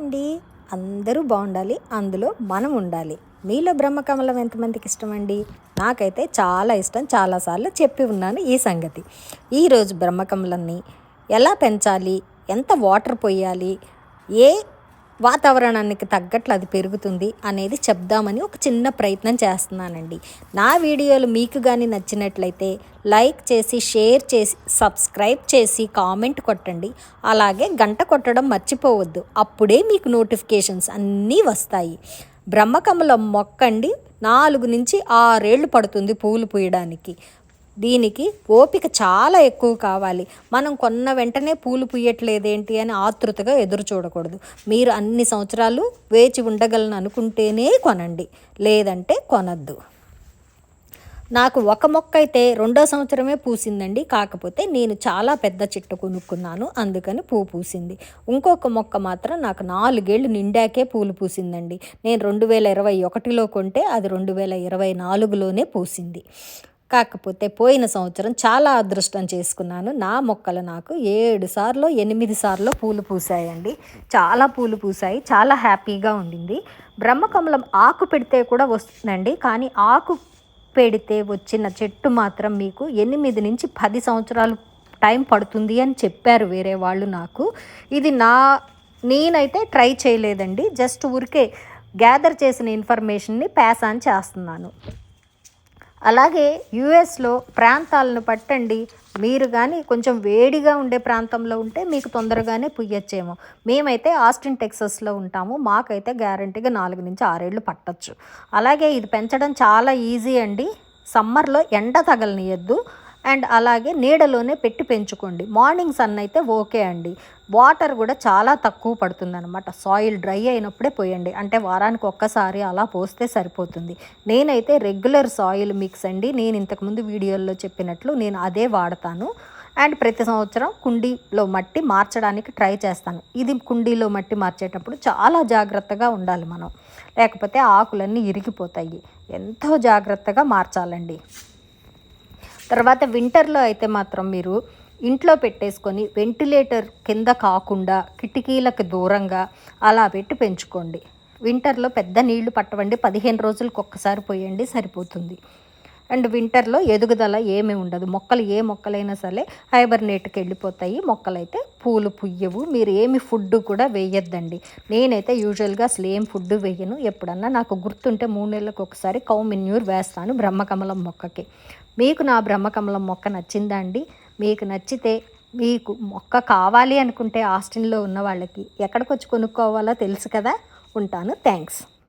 అండి. అందరూ బాగుండాలి. అందులో మనం ఉండాలి. మీలో బ్రహ్మకమలం ఎంతమందికి ఇష్టం అండి నాకైతే చాలా ఇష్టం. చాలాసార్లు చెప్పి ఉన్నాను ఈ సంగతి. ఈరోజు బ్రహ్మకమలాన్ని ఎలా పెంచాలి? ఎంత వాటర్ పోయాలి? ఏ వాతావరణానికి తగ్గట్లు అది పెరుగుతుంది అనేది చెప్దామని ఒక చిన్న ప్రయత్నం చేస్తున్నానండి. నా వీడియోలు మీకు కానీ నచ్చినట్లయితే లైక్ చేసి షేర్ చేసి సబ్స్క్రైబ్ చేసి కామెంట్ కొట్టండి. అలాగే గంట కొట్టడం మర్చిపోవద్దు. అప్పుడే మీకు నోటిఫికేషన్స్ అన్నీ వస్తాయి. బ్రహ్మకమలం మొక్కండి. నాలుగు నుంచి ఆరేళ్ళు పడుతుంది పూలు పూయడానికి. దీనికి ఓపిక చాలా ఎక్కువ కావాలి. మనం కొన్న వెంటనే పూలు పూయట్లేదేంటి అని ఆతృతగా ఎదురు చూడకూడదు. మీరు అన్ని సంవత్సరాలు వేచి ఉండగలను అనుకుంటేనే కొనండి. లేదంటే కొనద్దు. నాకు ఒక మొక్క అయితే రెండో సంవత్సరమే పూసిందండి. కాకపోతే నేను చాలా పెద్ద చెట్టు కొనుక్కున్నాను. అందుకని పువ్వు పూసింది. ఇంకొక మొక్క మాత్రం నాకు నాలుగేళ్ళు నిండాకే పూలు పూసిందండి. నేను రెండు వేల ఇరవై ఒకటిలో కొంటే అది రెండు వేల ఇరవై నాలుగులోనే పూసింది. కాకపోతే పోయిన సంవత్సరం చాలా అదృష్టం చేసుకున్నాను. నా మొక్కలు నాకు ఏడు సార్లు ఎనిమిది సార్లు పూలు పూసాయండి చాలా పూలు పూసాయి చాలా హ్యాపీగా ఉండింది. బ్రహ్మకమలం ఆకు పెడితే కూడా వస్తుందండి. కానీ ఆకు పెడితే వచ్చిన చెట్టు మాత్రం మీకు ఎనిమిది నుంచి పది సంవత్సరాలు టైం పడుతుంది అని చెప్పారు వేరే వాళ్ళు నాకు. ఇది నా నేనైతే ట్రై చేయలేదండి. జస్ట్ ఊరికే గ్యాదర్ చేసిన ఇన్ఫర్మేషన్ని ప్యాస్ ఆన్ చేస్తున్నాను. అలాగే యుఎస్లో ప్రాంతాలను పట్టండి. మీరు కానీ కొంచెం వేడిగా ఉండే ప్రాంతంలో ఉంటే మీకు తొందరగానే పుయ్యొచ్చేమో. మేమైతే ఆస్టిన్ టెక్సస్లో ఉంటాము. మాకైతే గ్యారంటీగా నాలుగు నుంచి ఆరేళ్ళు పట్టచ్చు. అలాగే ఇది పెంచడం చాలా ఈజీ అండి. సమ్మర్లో ఎండ తగలనియద్దు. అండ్ అలాగే నీడలోనే పెట్టి పెంచుకోండి. మార్నింగ్ సన్ అయితే ఓకే అండి. వాటర్ కూడా చాలా తక్కువ పడుతుంది అనమాట సాయిల్ డ్రై అయినప్పుడే పోయండి. అంటే వారానికి ఒక్కసారి అలా పోస్తే సరిపోతుంది. నేనైతే రెగ్యులర్ సాయిల్ మిక్స్ అండి. నేను ఇంతకుముందు వీడియోల్లో చెప్పినట్లు నేను అదే వాడతాను. అండ్ ప్రతి సంవత్సరం కుండీలో మట్టి మార్చడానికి ట్రై చేస్తాను. ఇది కుండీలో మట్టి మార్చేటప్పుడు చాలా జాగ్రత్తగా ఉండాలి మనం. లేకపోతే ఆకులన్నీ ఇరిగిపోతాయి. ఎంతో జాగ్రత్తగా మార్చాలండి. తర్వాత వింటర్లో అయితే మాత్రం మీరు ఇంట్లో పెట్టేసుకొని వెంటిలేటర్ కింద కాకుండా కిటికీలకు దూరంగా అలా పెట్టి పెంచుకోండి. వింటర్లో పెద్ద నీళ్ళు పట్టవండి. పదిహేను రోజులకు ఒక్కసారి పోయండి సరిపోతుంది. అండ్ వింటర్లో ఎదుగుదల ఏమీ ఉండదు. మొక్కలు ఏ మొక్కలైనా సరే హైబర్నేట్కి వెళ్ళిపోతాయి. మొక్కలైతే పూలు పుయ్యవు. మీరు ఏమి ఫుడ్ కూడా వేయొద్దండి. నేనైతే యూజువల్గా అసలు ఏం ఫుడ్ వేయను. ఎప్పుడన్నా నాకు గుర్తుంటే మూడు నెలలకు ఒకసారి కౌమిన్యూర్ వేస్తాను బ్రహ్మకమలం మొక్కకి. మీకు నా బ్రహ్మకమలం మొక్క నచ్చిందా అండి? మీకు నచ్చితే మీకు మొక్క కావాలి అనుకుంటే ఆస్టిన్లో ఉన్న వాళ్ళకి ఎక్కడికి వచ్చి కొనుక్కోవాలో తెలుసు కదా? ఉంటాను. థ్యాంక్స్.